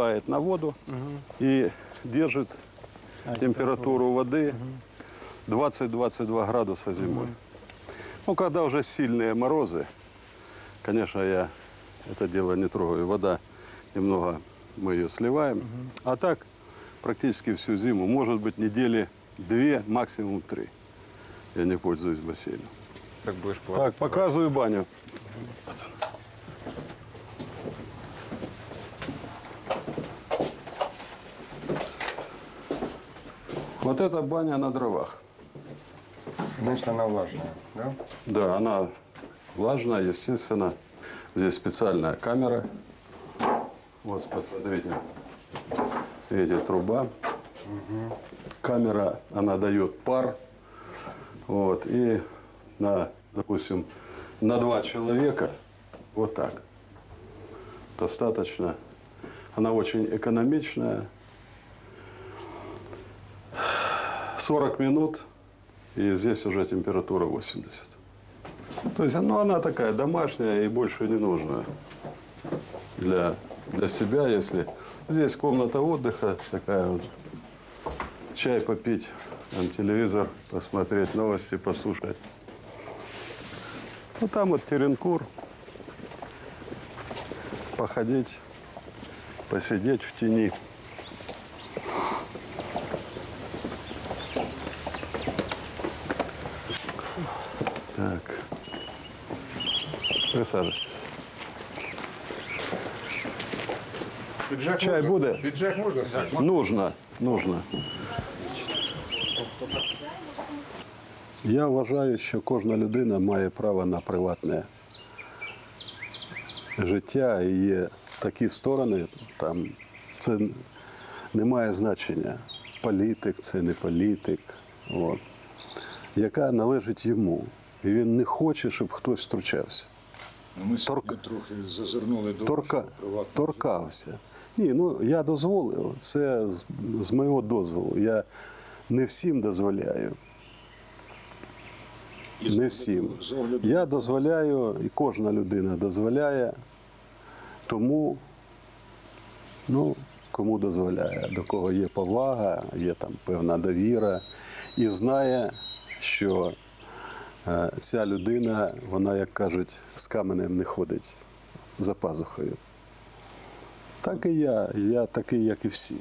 Ставит на воду и держит температуру воды 20-22 градуса зимой. Ну, когда уже сильные морозы, конечно, я это дело не трогаю. Вода немного мы ее сливаем. А так практически всю зиму, может быть, недели две, максимум три. Я не пользуюсь бассейном. Как будешь плавать? Так, показываю баню. Вот эта баня на дровах. Значит, она влажная, да? Да, она влажная, естественно. Здесь специальная камера. Вот, посмотрите. Видите, труба. Камера, она дает пар. Вот, и на, допустим, на два человека вот так. Достаточно. Она очень экономичная. 40 минут, и здесь уже температура 80. То есть ну, она такая домашняя и больше не нужна для, для себя, если здесь комната отдыха такая вот, чай попить, там, телевизор посмотреть, новости послушать. Ну там вот Теренкур, походить, посидеть в тени. Так. Присаджуйтесь. Піджак Чай можна? буде? Піджак можна? Нужно, нужно. Я вважаю, що кожна людина має право на приватне життя і є такі сторони, там це не має значення. Політик це не політик, от, яка належить йому. І він не хоче, щоб хтось втручався. Ну, Ми Торк- трохи зазирнули до Торка, торкався. Ні, ну я дозволив. Це з, з моєго дозволу. Я не всім дозволяю. І Не всім. Огляду Я дозволяю, і кожна людина дозволяє тому, ну, кому дозволяє, до кого є повага, є там певна довіра, і знає, що ця людина, вона, як кажуть, з каменем не ходить за пазухою. Так і я, я такий, як і всі.